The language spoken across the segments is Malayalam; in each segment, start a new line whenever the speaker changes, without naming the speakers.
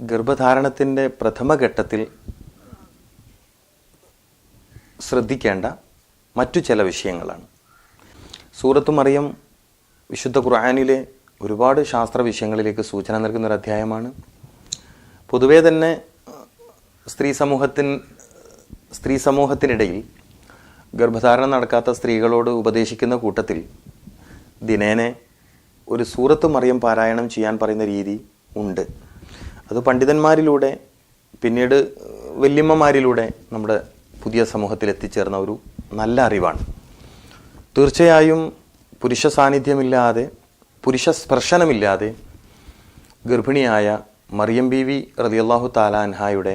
ഗർഭധാരണത്തിന്റെ പ്രഥമഘട്ടത്തിൽ ശ്രദ്ധിക്കേണ്ട മറ്റു ചില വിഷയങ്ങളാണ്. സൂറത്ത് മറിയം വിശുദ്ധ ഖുർആാനിലെ ഒരുപാട് ശാസ്ത്ര വിഷയങ്ങളിലേക്ക് സൂചന നൽകുന്ന ഒരു അധ്യായമാണ്. പൊതുവേ തന്നെ സ്ത്രീ സമൂഹത്തിൻ സ്ത്രീ സമൂഹത്തിനിടയിൽ ഗർഭധാരണം നടക്കാത്ത സ്ത്രീകളോട് ഉപദേശിക്കുന്ന കൂട്ടത്തിൽ ദിനേനെ ഒരു സൂറത്ത് മറിയം പാരായണം ചെയ്യാൻ പറയുന്ന രീതി ഉണ്ട്. അത് പണ്ഡിതന്മാരിലൂടെ പിന്നീട് വല്യമ്മമാരിലൂടെ നമ്മുടെ പുതിയ സമൂഹത്തിൽ എത്തിച്ചേർന്ന ഒരു നല്ല അറിവാണ്. തീർച്ചയായും പുരുഷ സാന്നിധ്യമില്ലാതെ പുരുഷ സ്പർശനമില്ലാതെ ഗർഭിണിയായ മറിയം ബി വി റതിയല്ലാഹു താലാൻഹായുടെ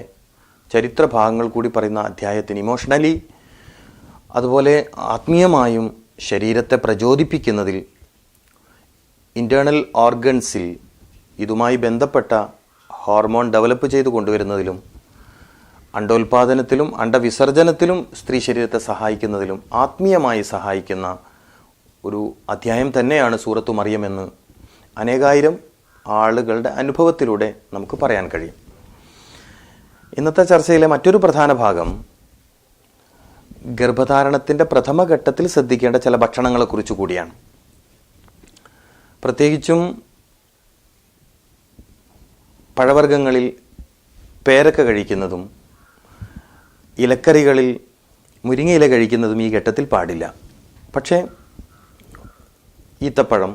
ചരിത്ര ഭാഗങ്ങൾ കൂടി പറയുന്ന അധ്യായത്തിന് ഇമോഷണലി അതുപോലെ ആത്മീയമായും ശരീരത്തെ പ്രചോദിപ്പിക്കുന്നതിൽ ഇന്റേണൽ ഓർഗൻസിൽ ഇതുമായി ബന്ധപ്പെട്ട ഹോർമോൺ ഡെവലപ്പ് ചെയ്ത് കൊണ്ടുവരുന്നതിലും അണ്ടോൽപാദനത്തിലും അണ്ടവിസർജനത്തിലും സ്ത്രീ ശരീരത്തെ സഹായിക്കുന്നതിലും ആത്മീയമായി സഹായിക്കുന്ന ഒരു അധ്യായം തന്നെയാണ് സൂറത്തു മറിയമെന്ന് അനേകായിരം ആളുകളുടെ അനുഭവത്തിലൂടെ നമുക്ക് പറയാൻ കഴിയും. ഇന്നത്തെ ചർച്ചയിലെ മറ്റൊരു പ്രധാന ഭാഗം ഗർഭധാരണത്തിന്റെ പ്രഥമഘട്ടത്തിൽ ശ്രദ്ധിക്കേണ്ട ചില ഭക്ഷണങ്ങളെക്കുറിച്ച് കൂടിയാണ്. പ്രത്യേകിച്ചും പഴവർഗങ്ങളിൽ പേരക്ക കഴിക്കുന്നതും ഇലക്കറികളിൽ മുരിങ്ങയില കഴിക്കുന്നതും ഈ ഘട്ടത്തിൽ പാടില്ല. പക്ഷേ ഈത്തപ്പഴം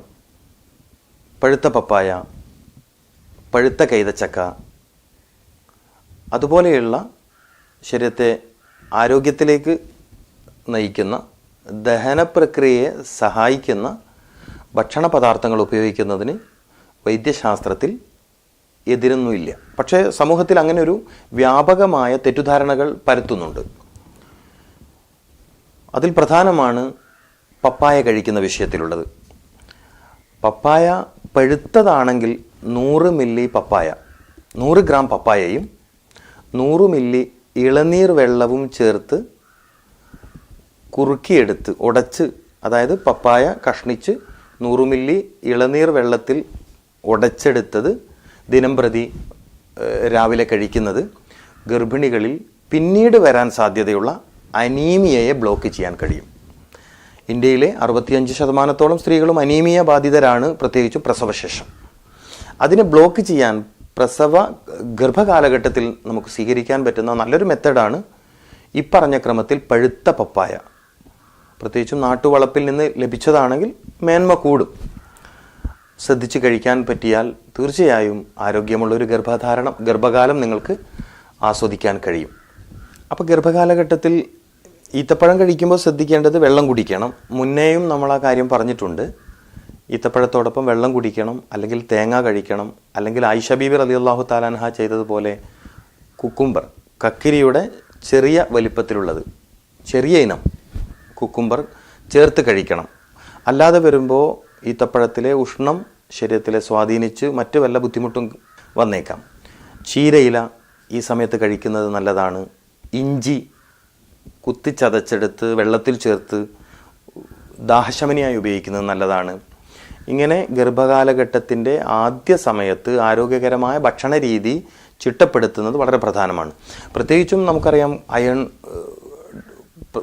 പഴുത്ത പപ്പായ പഴുത്ത കൈതച്ചക്ക അതുപോലെയുള്ള ശരീരത്തെ ആരോഗ്യത്തിലേക്ക് നയിക്കുന്ന ദഹന പ്രക്രിയയെ സഹായിക്കുന്ന ഭക്ഷണ പദാർത്ഥങ്ങൾ ഉപയോഗിക്കുന്നതിന് വൈദ്യശാസ്ത്രത്തിൽ എതിരൊന്നുമില്ല. പക്ഷേ സമൂഹത്തിൽ അങ്ങനെ ഒരു വ്യാപകമായ തെറ്റുധാരണകൾ പരത്തുന്നുണ്ട്. അതിൽ പ്രധാനമാണ് പപ്പായ കഴിക്കുന്ന വിഷയത്തിലുള്ളത്. പപ്പായ പഴുത്തതാണെങ്കിൽ നൂറ് മില്ലി പപ്പായ നൂറ് ഗ്രാം പപ്പായയും നൂറ് മില്ലി ഇളനീർ വെള്ളവും ചേർത്ത് കുറുക്കിയെടുത്ത് ഉടച്ച് അതായത് പപ്പായ കഷ്ണിച്ച് നൂറ് മില്ലി ഇളനീർ വെള്ളത്തിൽ ഉടച്ചെടുത്തത് ദിനം പ്രതി രാവിലെ കഴിക്കുന്നത് ഗർഭിണികളിൽ പിന്നീട് വരാൻ സാധ്യതയുള്ള അനീമിയയെ ബ്ലോക്ക് ചെയ്യാൻ കഴിയും. ഇന്ത്യയിലെ അറുപത്തിയഞ്ച് ശതമാനത്തോളം സ്ത്രീകളും അനീമിയ ബാധിതരാണ് പ്രത്യേകിച്ചും പ്രസവശേഷം. അതിനെ ബ്ലോക്ക് ചെയ്യാൻ പ്രസവ ഗർഭകാലഘട്ടത്തിൽ നമുക്ക് സ്വീകരിക്കാൻ പറ്റുന്ന നല്ലൊരു മെത്തഡാണ് ഇപ്പറഞ്ഞ ക്രമത്തിൽ പഴുത്ത പപ്പായ. പ്രത്യേകിച്ചും നാട്ടുവളപ്പിൽ നിന്ന് ലഭിച്ചതാണെങ്കിൽ മേന്മ കൂടും. ശ്രദ്ധിച്ച് കഴിക്കാൻ പറ്റിയാൽ തീർച്ചയായും ആരോഗ്യമുള്ളൊരു ഗർഭധാരണം ഗർഭകാലം നിങ്ങൾക്ക് ആസ്വദിക്കാൻ കഴിയും. അപ്പോൾ ഗർഭകാലഘട്ടത്തിൽ ഈത്തപ്പഴം കഴിക്കുമ്പോൾ ശ്രദ്ധിക്കേണ്ടത് വെള്ളം കുടിക്കണം. മുന്നേയും നമ്മൾ ആ കാര്യം പറഞ്ഞിട്ടുണ്ട്. ഈത്തപ്പഴത്തോടൊപ്പം വെള്ളം കുടിക്കണം അല്ലെങ്കിൽ തേങ്ങ കഴിക്കണം അല്ലെങ്കിൽ ആയിഷ റലി അള്ളാഹു താലാൻഹ ചെയ്തതുപോലെ കുക്കുംബർ കക്കിരിയുടെ ചെറിയ വലിപ്പത്തിലുള്ളത് ചെറിയ ഇനം കുക്കുംബർ ചേർത്ത് കഴിക്കണം. അല്ലാതെ വരുമ്പോൾ ഈത്തപ്പഴത്തിലെ ഉഷ്ണം ശരീരത്തിലെ സ്വാധീനിച്ച് മറ്റു വല്ല ബുദ്ധിമുട്ടും വന്നേക്കാം. ചീരയില ഈ സമയത്ത് കഴിക്കുന്നത് നല്ലതാണ്. ഇഞ്ചി കുത്തിച്ചതച്ചെടുത്ത് വെള്ളത്തിൽ ചേർത്ത് ദാഹശമനിയായി ഉപയോഗിക്കുന്നത് നല്ലതാണ്. ഇങ്ങനെ ഗർഭകാലഘട്ടത്തിന്റെ ആദ്യ സമയത്ത് ആരോഗ്യകരമായ ഭക്ഷണ രീതി ചിട്ടപ്പെടുത്തുന്നത് വളരെ പ്രധാനമാണ്. പ്രത്യേകിച്ചും നമുക്കറിയാം അയൺ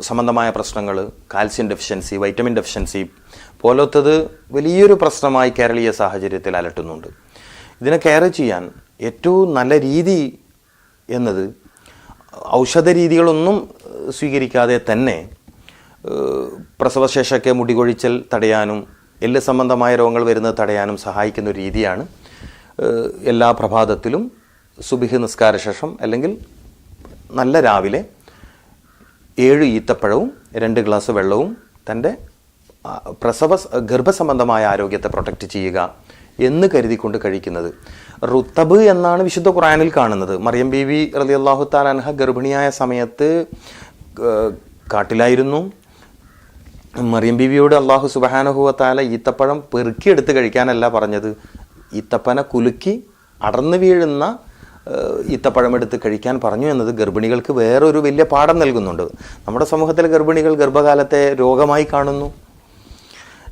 സംബന്ധമായ പ്രശ്നങ്ങൾ കാൽസ്യം ഡെഫിഷ്യൻസി വൈറ്റമിൻ ഡെഫിഷ്യൻസി പോലത്തത് വലിയൊരു പ്രശ്നമായി കേരളീയ സാഹചര്യത്തിൽ അലട്ടുന്നുണ്ട്. ഇതിനെ കെയർ ചെയ്യാൻ ഏറ്റവും നല്ല രീതി എന്നത് ഔഷധ രീതികളൊന്നും സ്വീകരിക്കാതെ തന്നെ പ്രസവശേഷമൊക്കെ മുടികൊഴിച്ചൽ തടയാനും എല്ല് സംബന്ധമായ രോഗങ്ങൾ വരുന്നത് തടയാനും സഹായിക്കുന്ന ഒരു രീതിയാണ്. എല്ലാ പ്രഭാതത്തിലും സുബിഹ് നിസ്കാര ശേഷം അല്ലെങ്കിൽ നല്ല രാവിലെ ഏഴ് ഈത്തപ്പഴവും രണ്ട് ഗ്ലാസ് വെള്ളവും തന്റെ പ്രസവ ഗർഭസംബന്ധമായ ആരോഗ്യത്തെ പ്രൊട്ടക്റ്റ് ചെയ്യുക എന്ന് കരുതിക്കൊണ്ട് കഴിക്കുന്നത്. റുത്തബ് എന്നാണ് വിശുദ്ധ ഖുറാനിൽ കാണുന്നത്. മറിയം ബി വി റലി അള്ളാഹു താലാൻഹ ഗർഭിണിയായ സമയത്ത് കാട്ടിലായിരുന്നു. മറിയം ബീവിയോട് അള്ളാഹു സുബഹാനഹുവത്താല ഈത്തപ്പഴം പെറുക്കിയെടുത്ത് കഴിക്കാനല്ല പറഞ്ഞത്. ഈത്തപ്പന കുലുക്കി അടർന്നു വീഴുന്ന ഈത്തപ്പഴം എടുത്ത് കഴിക്കാൻ പറഞ്ഞു എന്നത് ഗർഭിണികൾക്ക് വേറൊരു വലിയ പാഠം നൽകുന്നുണ്ട്. നമ്മുടെ സമൂഹത്തിലെ ഗർഭിണികൾ ഗർഭകാലത്തെ രോഗമായി കാണുന്നു.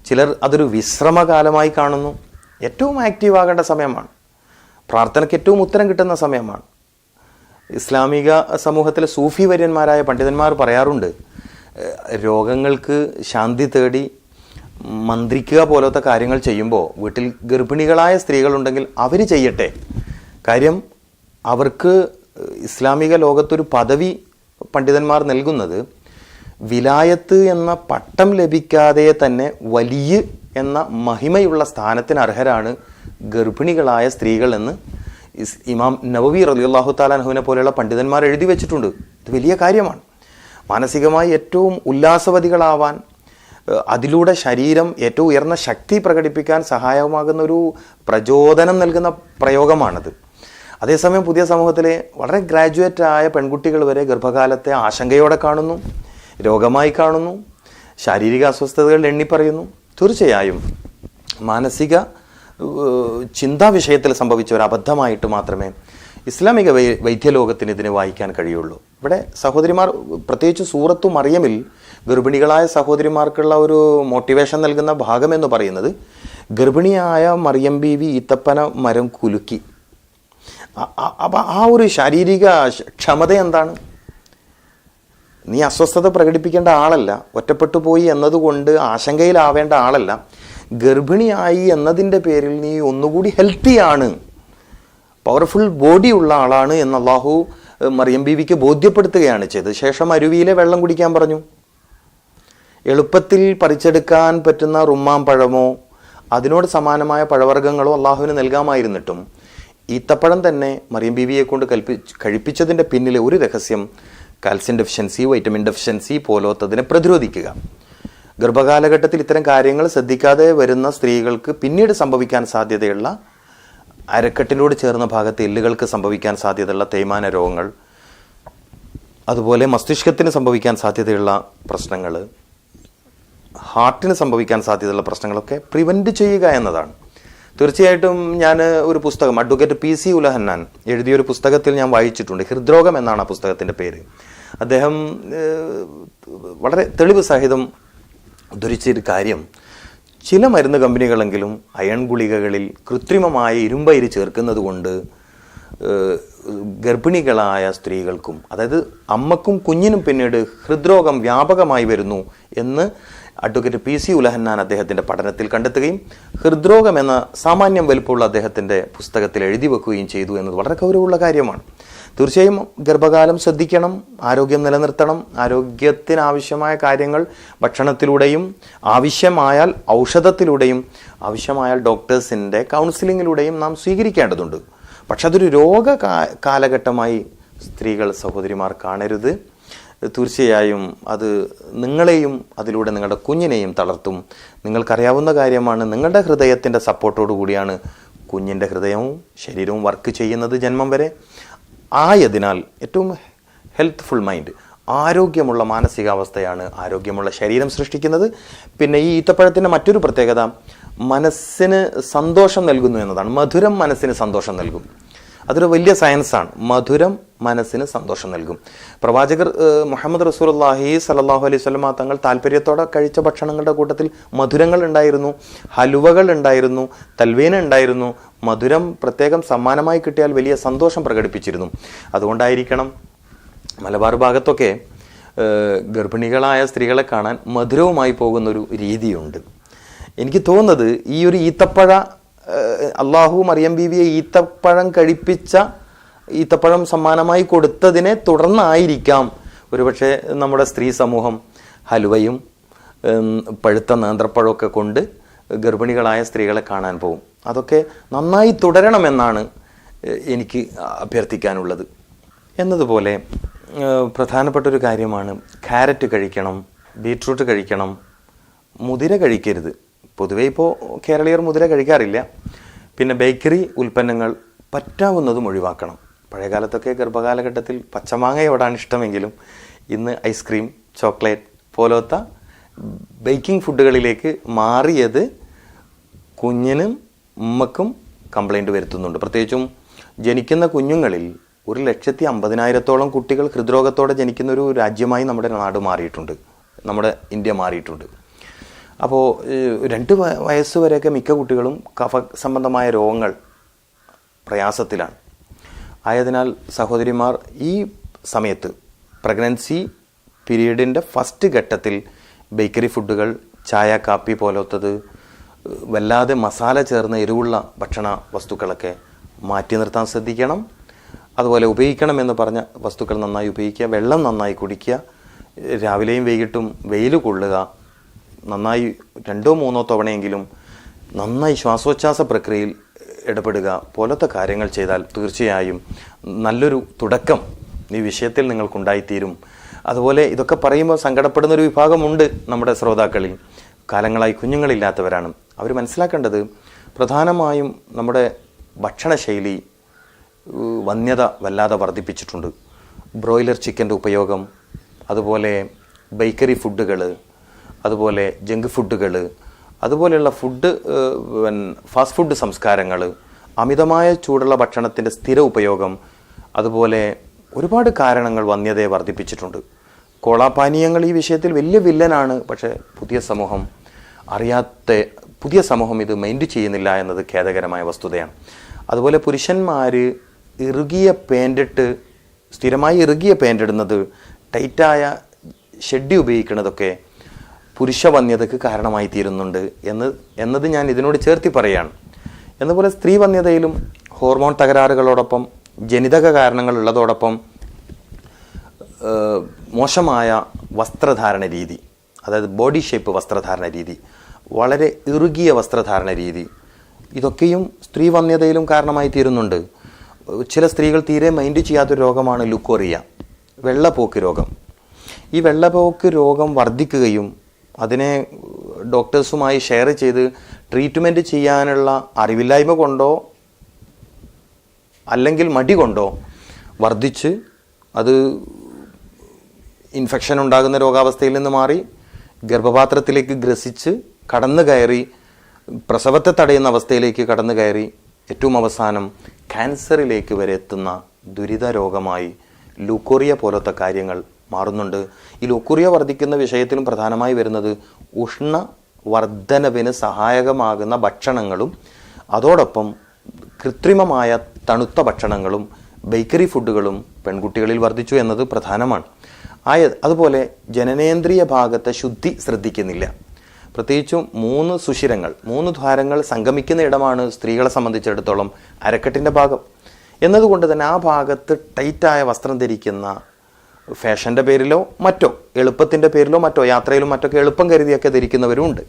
ചിലർ അതൊരു വിശ്രമകാലമായി കാണുന്നു. ഏറ്റവും ആക്റ്റീവ് ആകേണ്ട സമയമാണ്. പ്രാർത്ഥനയ്ക്ക് ഏറ്റവും ഉത്തരം കിട്ടുന്ന സമയമാണ്. ഇസ്ലാമിക സമൂഹത്തിലെ സൂഫി വര്യന്മാരായ പണ്ഡിതന്മാർ പറയാറുണ്ട് രോഗങ്ങൾക്ക് ശാന്തി തേടി മന്ത്രിക്കുക പോലത്തെ കാര്യങ്ങൾ ചെയ്യുമ്പോൾ വീട്ടിൽ ഗർഭിണികളായ സ്ത്രീകളുണ്ടെങ്കിൽ അവർ ചെയ്യട്ടെ. കാര്യം അവർക്ക് ഇസ്ലാമിക ലോകത്തൊരു പദവി പണ്ഡിതന്മാർ നൽകുന്നത് വിലായത്ത് എന്ന പട്ടം ലഭിക്കാതെ തന്നെ വലിയ എന്ന മഹിമയുള്ള സ്ഥാനത്തിന് അർഹരാണ് ഗർഭിണികളായ സ്ത്രീകൾ എന്ന് ഇമാം നവവി റലിയുള്ളാഹു താലാൻഹുവിനെ പോലെയുള്ള പണ്ഡിതന്മാർ എഴുതി വെച്ചിട്ടുണ്ട്. ഇത് വലിയ കാര്യമാണ്. മാനസികമായി ഏറ്റവും ഉല്ലാസവതികളാവാൻ അതിലൂടെ ശരീരം ഏറ്റവും ഉയർന്ന ശക്തി പ്രകടിപ്പിക്കാൻ സഹായകമാകുന്ന ഒരു പ്രചോദനം നൽകുന്ന പ്രയോഗമാണത്. അതേസമയം പുതിയ സമൂഹത്തിലെ വളരെ ഗ്രാജുവേറ്റ് ആയ പെൺകുട്ടികൾ വരെ ഗർഭകാലത്തെ ആശങ്കയോടെ കാണുന്നു. രോഗമായി കാണുന്നു ശാരീരിക അസ്വസ്ഥതകൾ എണ്ണി പറയുന്നു. തീർച്ചയായും മാനസിക ചിന്താ വിഷയത്തിൽ സംഭവിച്ച ഒരു അബദ്ധമായിട്ട് മാത്രമേ ഇസ്ലാമിക വൈ വൈദ്യലോകത്തിന് ഇതിനെ വായിക്കാൻ കഴിയുള്ളൂ. ഇവിടെ സഹോദരിമാർ പ്രത്യേകിച്ച് സൂറത്തു മറിയമിൽ ഗർഭിണികളായ സഹോദരിമാർക്കുള്ള ഒരു മോട്ടിവേഷൻ നൽകുന്ന ഭാഗമെന്ന് പറയുന്നത് ഗർഭിണിയായ മറിയം ബീവി ഈത്തപ്പന മരം കുലുക്കി. അ- അ- ആ ഒരു ശാരീരിക ക്ഷ- ക്ഷമത എന്താണ്? നീ അസ്വസ്ഥത പ്രകടിപ്പിക്കേണ്ട ആളല്ല. ഒറ്റപ്പെട്ടു പോയി എന്നതുകൊണ്ട് ആശങ്കയിലാവേണ്ട ആളല്ല. ഗർഭിണിയായി എന്നതിന്റെ പേരിൽ നീ ഒന്നുകൂടി ഹെൽത്തിയാണ് പവർഫുൾ ഉള്ള ആളാണ് എന്ന് അള്ളാഹു മറിയം ബീവിക്ക് ബോധ്യപ്പെടുത്തുകയാണ് ചെയ്തത്. ശേഷം അരുവിയിലെ വെള്ളം കുടിക്കാൻ പറഞ്ഞു. എളുപ്പത്തിൽ പറിച്ചെടുക്കാൻ പറ്റുന്ന റുമ്മാൻ പഴമോ അതിനോട് സമാനമായ പഴവർഗങ്ങളോ അള്ളാഹുവിന് നൽകാമായിരുന്നിട്ടും ഈത്തപ്പഴം തന്നെ മറിയം ബീവിയെ കൊണ്ട് കൽപ്പി കഴിപ്പിച്ചതിന്റെ പിന്നിലെ ഒരു രഹസ്യം കാൽസ്യം ഡെഫിഷ്യൻസി വൈറ്റമിൻ ഡെഫിഷ്യൻസി പോലോത്തതിനെ പ്രതിരോധിക്കുക. ഗർഭകാലഘട്ടത്തിൽ ഇത്തരം കാര്യങ്ങൾ ശ്രദ്ധിക്കാതെ വരുന്ന സ്ത്രീകൾക്ക് പിന്നീട് സംഭവിക്കാൻ സാധ്യതയുള്ള അരക്കെട്ടിനോട് ചേർന്ന ഭാഗത്ത് എല്ലുകൾക്ക് സംഭവിക്കാൻ സാധ്യതയുള്ള തേയ്മാന രോഗങ്ങൾ അതുപോലെ മസ്തിഷ്കത്തിന് സംഭവിക്കാൻ സാധ്യതയുള്ള പ്രശ്നങ്ങൾ ഹാർട്ടിന് സംഭവിക്കാൻ സാധ്യതയുള്ള പ്രശ്നങ്ങളൊക്കെ പ്രിവെന്റ് ചെയ്യുക എന്നതാണ്. തീർച്ചയായിട്ടും ഞാൻ ഒരു പുസ്തകം അഡ്വക്കേറ്റ് പി സി ഉലഹന്നാൻ എഴുതിയൊരു പുസ്തകത്തിൽ ഞാൻ വായിച്ചിട്ടുണ്ട് ഹൃദ്രോഗം എന്നാണ് ആ പുസ്തകത്തിന്റെ പേര്. അദ്ദേഹം വളരെ തെളിവ് സഹിതം ഉദ്ധരിച്ചൊരു കാര്യം. ചില മരുന്ന് കമ്പനികളെങ്കിലും അയൺ ഗുളികകളിൽ കൃത്രിമമായ ഇരുമ്പയിര് ചേർക്കുന്നത് കൊണ്ട് ഗർഭിണികളായ സ്ത്രീകൾക്കും അതായത് അമ്മക്കും കുഞ്ഞിനും പിന്നീട് ഹൃദ്രോഗം വ്യാപകമായി വരുന്നു എന്ന് അഡ്വക്കേറ്റ് പി സി ഉലഹന്നാൻ അദ്ദേഹത്തിന്റെ പഠനത്തിൽ കണ്ടെത്തുകയും ഹൃദ്രോഗം എന്ന സാമാന്യം വലുപ്പമുള്ള അദ്ദേഹത്തിന്റെ പുസ്തകത്തിൽ എഴുതി വെക്കുകയും ചെയ്തു എന്നത് വളരെ ഗൗരവമുള്ള കാര്യമാണ്. തീർച്ചയായും ഗർഭകാലം ശ്രദ്ധിക്കണം ആരോഗ്യം നിലനിർത്തണം ആരോഗ്യത്തിനാവശ്യമായ കാര്യങ്ങൾ ഭക്ഷണത്തിലൂടെയും ആവശ്യമായാൽ ഔഷധത്തിലൂടെയും ആവശ്യമായാൽ ഡോക്ടേഴ്സിന്റെ കൗൺസിലിങ്ങിലൂടെയും നാം സ്വീകരിക്കേണ്ടതുണ്ട്. പക്ഷെ അതൊരു രോഗ കാലഘട്ടമായി സ്ത്രീകൾ സഹോദരിമാർ കാണരുത്. തീർച്ചയായും അത് നിങ്ങളെയും അതിലൂടെ നിങ്ങളുടെ കുഞ്ഞിനെയും തളർത്തും. നിങ്ങൾക്കറിയാവുന്ന കാര്യമാണ് നിങ്ങളുടെ ഹൃദയത്തിന്റെ സപ്പോർട്ടോടു കൂടിയാണ് കുഞ്ഞിന്റെ ഹൃദയവും ശരീരവും വർക്ക് ചെയ്യുന്നത് ജന്മം വരെ. ആയതിനാൽ ഏറ്റവും ഹെൽത്ത്ഫുൾ മൈൻഡ് ആരോഗ്യമുള്ള മാനസികാവസ്ഥയാണ് ആരോഗ്യമുള്ള ശരീരം സൃഷ്ടിക്കുന്നത്. പിന്നെ ഈ ഈത്തപ്പഴത്തിന്റെ മറ്റൊരു പ്രത്യേകത മനസ്സിന് സന്തോഷം നൽകുന്നു എന്നതാണ്. മധുരം മനസ്സിന് സന്തോഷം നൽകും. അതൊരു വലിയ സയൻസാണ്. മധുരം മനസ്സിന് സന്തോഷം നൽകും. പ്രവാചകർ മുഹമ്മദ് റസൂലുള്ളാഹി സല്ലല്ലാഹു അലൈഹി സ്വലമ തങ്ങൾ താല്പര്യത്തോടെ കഴിച്ച ഭക്ഷണങ്ങളുടെ കൂട്ടത്തിൽ മധുരങ്ങൾ ഉണ്ടായിരുന്നു ഹലുവകൾ ഉണ്ടായിരുന്നു തൽവേന ഉണ്ടായിരുന്നു. മധുരം പ്രത്യേകം സമ്മാനമായി കിട്ടിയാൽ വലിയ സന്തോഷം പ്രകടിപ്പിച്ചിരുന്നു. അതുകൊണ്ടായിരിക്കണം മലബാർ ഭാഗത്തൊക്കെ ഗർഭിണികളായ സ്ത്രീകളെ കാണാൻ മധുരവുമായി പോകുന്നൊരു രീതിയുണ്ട്. എനിക്ക് തോന്നുന്നത് ഈ ഒരു ഈത്തപ്പഴ അള്ളാഹു മറിയം ബീവിയെ ഈത്തപ്പഴം കഴിപ്പിച്ച ഈത്തപ്പഴം സമ്മാനമായി കൊടുത്തതിനെ തുടർന്നായിരിക്കാം. ഒരുപക്ഷെ നമ്മുടെ സ്ത്രീ സമൂഹം ഹലുവയും പഴുത്ത നേന്ത്രപ്പഴമൊക്കെ കൊണ്ട് ഗർഭിണികളായ സ്ത്രീകളെ കാണാൻ പോകും. അതൊക്കെ നന്നായി തുടരണമെന്നാണ് എനിക്ക് അഭ്യർത്ഥിക്കാനുള്ളത്. എന്നതുപോലെ പ്രധാനപ്പെട്ട ഒരു കാര്യമാണ് ക്യാരറ്റ് കഴിക്കണം ബീട്രൂട്ട് കഴിക്കണം മുതിര കഴിക്കരുത്. പൊതുവേ ഇപ്പോൾ കേരളീയർ മുതിര കഴിക്കാറില്ല. പിന്നെ ബേക്കറി ഉൽപ്പന്നങ്ങൾ പറ്റാവുന്നതും ഒഴിവാക്കണം. പഴയകാലത്തൊക്കെ ഗർഭകാലഘട്ടത്തിൽ പച്ചമാങ്ങയോടാണ് ഇഷ്ടമെങ്കിലും ഇന്ന് ഐസ്ക്രീം ചോക്ലേറ്റ് പോലത്തെ ബേക്കിംഗ് ഫുഡുകളിലേക്ക് മാറിയത് കുഞ്ഞിനും ഉമ്മക്കും കംപ്ലൈന്റ് വരുത്തുന്നുണ്ട്. പ്രത്യേകിച്ചും ജനിക്കുന്ന കുഞ്ഞുങ്ങളിൽ ഒരു ലക്ഷത്തി അമ്പതിനായിരത്തോളം കുട്ടികൾ ഹൃദ്രോഗത്തോടെ ജനിക്കുന്ന ഒരു രാജ്യമായി നമ്മുടെ നാട് മാറിയിട്ടുണ്ട്. നമ്മുടെ ഇന്ത്യ മാറിയിട്ടുണ്ട്. അപ്പോൾ രണ്ട് വയസ്സ് വരെയൊക്കെ മിക്ക കുട്ടികളും കഫ സംബന്ധമായ രോഗങ്ങൾ പ്രയാസത്തിലാണ്. ആയതിനാൽ സഹോദരിമാർ ഈ സമയത്ത് പ്രഗ്നൻസി പീരീഡിന്റെ ഫസ്റ്റ് ഘട്ടത്തിൽ ബേക്കറി ഫുഡുകൾ ചായ കാപ്പി പോലത്തത് വല്ലാതെ മസാല ചേർന്ന എരിവുള്ള ഭക്ഷണ വസ്തുക്കളൊക്കെ മാറ്റി നിർത്താൻ ശ്രദ്ധിക്കണം. അതുപോലെ ഉപയോഗിക്കണം എന്ന് പറഞ്ഞ വസ്തുക്കൾ നന്നായി ഉപയോഗിക്കുക വെള്ളം നന്നായി കുടിക്കുക രാവിലെയും വൈകിട്ടും വെയിൽ കൊള്ളുക നന്നായി രണ്ടോ മൂന്നോ തവണയെങ്കിലും നന്നായി ശ്വാസോച്ഛ്വാസ പ്രക്രിയയിൽ ഇടപെടുക പോലത്തെ കാര്യങ്ങൾ ചെയ്താൽ തീർച്ചയായും നല്ലൊരു തുടക്കം ഈ വിഷയത്തിൽ നിങ്ങൾക്കുണ്ടായിത്തീരും. അതുപോലെ ഇതൊക്കെ പറയുമ്പോൾ സങ്കടപ്പെടുന്ന ഒരു വിഭാഗമുണ്ട് നമ്മുടെ ശ്രോതാക്കളിൽ. കാലങ്ങളായി കുഞ്ഞുങ്ങളില്ലാത്തവരാണ്. അവർ മനസ്സിലാക്കേണ്ടത് പ്രധാനമായും നമ്മുടെ ഭക്ഷണശൈലി വന്യത വല്ലാതെ വർദ്ധിപ്പിച്ചിട്ടുണ്ട്. ബ്രോയിലർ ചിക്കന്റെ ഉപയോഗം അതുപോലെ ബേക്കറി ഫുഡുകൾ അതുപോലെ ജങ്ക് ഫുഡുകൾ അതുപോലെയുള്ള ഫുഡ് ഫാസ്റ്റ് ഫുഡ് സംസ്കാരങ്ങൾ അമിതമായ ചൂടുള്ള ഭക്ഷണത്തിന്റെ സ്ഥിര ഉപയോഗം അതുപോലെ ഒരുപാട് കാരണങ്ങൾ വന്യതയെ വർദ്ധിപ്പിച്ചിട്ടുണ്ട്. കോളാപാനീയങ്ങൾ ഈ വിഷയത്തിൽ വലിയ വില്ലനാണ് പക്ഷേ പുതിയ സമൂഹം അറിയാത്ത പുതിയ സമൂഹം ഇത് മൈൻഡ് ചെയ്യുന്നില്ല എന്നത് ഖേദകരമായ വസ്തുതയാണ്. അതുപോലെ പുരുഷന്മാർ ഇറുകിയ പാന്റിട്ട് സ്ഥിരമായി ഇറുകിയ പാന്റിടുന്നത് ടൈറ്റായ ഷെഡ്ഡി ഉപയോഗിക്കുന്നതൊക്കെ പുരുഷവന്യതയ്ക്ക് കാരണമായി തീരുന്നുണ്ട് എന്ന് എന്നത് ഞാൻ ഇതിനോട് ചേർത്തി പറയുകയാണ്. എന്നപോലെ സ്ത്രീ വന്യതയിലും ഹോർമോൺ തകരാറുകളോടൊപ്പം ജനിതക കാരണങ്ങൾ ഉള്ളതോടൊപ്പം മോശമായ വസ്ത്രധാരണ രീതി അതായത് ബോഡി ഷേപ്പ് വസ്ത്രധാരണ രീതി വളരെ ഇറുകിയ വസ്ത്രധാരണ രീതി ഇതൊക്കെയും സ്ത്രീ വന്യതയിലും കാരണമായി തീരുന്നുണ്ട് ചില സ്ത്രീകൾ തീരെ മൈൻഡ് ചെയ്യാത്തൊരു രോഗമാണ് ലുക്കോറിയ വെള്ളപ്പോക്ക് രോഗം. ഈ വെള്ളപ്പോക്ക് രോഗം വർദ്ധിക്കുകയും അതിനെ ഡോക്ടേഴ്സുമായി ഷെയർ ചെയ്ത് ട്രീറ്റ്മെന്റ് ചെയ്യാനുള്ള അറിവില്ലായ്മ കൊണ്ടോ അല്ലെങ്കിൽ മടി കൊണ്ടോ വർദ്ധിച്ച് അത് ഇൻഫെക്ഷൻ ഉണ്ടാകുന്ന രോഗാവസ്ഥയിൽ നിന്ന് മാറി ഗർഭപാത്രത്തിലേക്ക് ഗ്രസിച്ച് കടന്നു കയറി പ്രസവത്തെ തടയുന്ന അവസ്ഥയിലേക്ക് കടന്നു കയറി ഏറ്റവും അവസാനം ക്യാൻസറിലേക്ക് വരെ എത്തുന്ന ദുരിത രോഗമായി ലൂക്കോറിയ പോലത്തെ കാര്യങ്ങൾ മാറുന്നുണ്ട്. ഈ ലുക്കുറിയ വർദ്ധിക്കുന്ന വിഷയത്തിലും പ്രധാനമായി വരുന്നത് ഉഷ്ണ വർധനവിന് സഹായകമാകുന്ന ഭക്ഷണങ്ങളും അതോടൊപ്പം കൃത്രിമമായ തണുത്ത ഭക്ഷണങ്ങളും ബേക്കറി ഫുഡുകളും പെൺകുട്ടികളിൽ വർദ്ധിച്ചു എന്നത് പ്രധാനമാണ്. ആയ അതുപോലെ ജനനേന്ദ്രിയ ഭാഗത്തെ ശുദ്ധി ശ്രദ്ധിക്കുന്നില്ല. പ്രത്യേകിച്ചും മൂന്ന് സുഷിരങ്ങൾ മൂന്ന് ദ്വാരങ്ങൾ സംഗമിക്കുന്ന ഇടമാണ് സ്ത്രീകളെ സംബന്ധിച്ചിടത്തോളം അരക്കെട്ടിന്റെ ഭാഗം. എന്നതുകൊണ്ട് തന്നെ ആ ഭാഗത്ത് ടൈറ്റായ വസ്ത്രം ധരിക്കുന്ന ഫാഷന്റെ പേരിലോ മറ്റോ എളുപ്പത്തിന്റെ പേരിലോ മറ്റോ യാത്രയിലും മറ്റൊക്കെ എളുപ്പം കരുതിയൊക്കെ ധരിക്കുന്നവരും ഉണ്ട്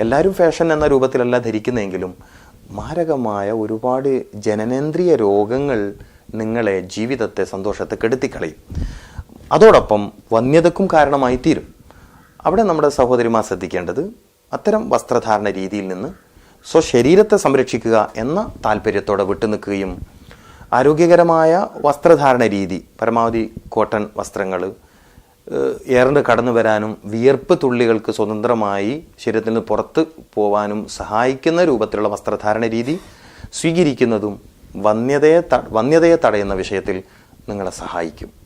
എല്ലാവരും ഫാഷൻ എന്ന രൂപത്തിലല്ല ധരിക്കുന്നെങ്കിലും മാരകമായ ഒരുപാട് ജനനേന്ദ്രിയ രോഗങ്ങൾ നിങ്ങളെ ജീവിതത്തെ സന്തോഷത്തെ കെടുത്തിക്കളയും. അതോടൊപ്പം വന്യതക്കും കാരണമായി തീരും അവിടെ നമ്മുടെ സഹോദരിമാർ ശ്രദ്ധിക്കേണ്ടത് അത്തരം വസ്ത്രധാരണ രീതിയിൽ നിന്ന് സ്വശരീരത്തെ സംരക്ഷിക്കുക എന്ന താല്പര്യത്തോടെ വിട്ടുനിൽക്കുകയും ആരോഗ്യകരമായ വസ്ത്രധാരണ രീതി പരമാവധി കോട്ടൺ വസ്ത്രങ്ങൾ ഏറെ കടന്നു വരാനും വിയർപ്പ് തുള്ളികൾക്ക് സ്വതന്ത്രമായി ശരീരത്തിൽ നിന്ന് പുറത്ത് പോവാനും സഹായിക്കുന്ന രൂപത്തിലുള്ള വസ്ത്രധാരണ രീതി സ്വീകരിക്കുന്നതും വന്യതയെ വന്യതയെ തടയുന്ന വിഷയത്തിൽ നിങ്ങളെ സഹായിക്കും.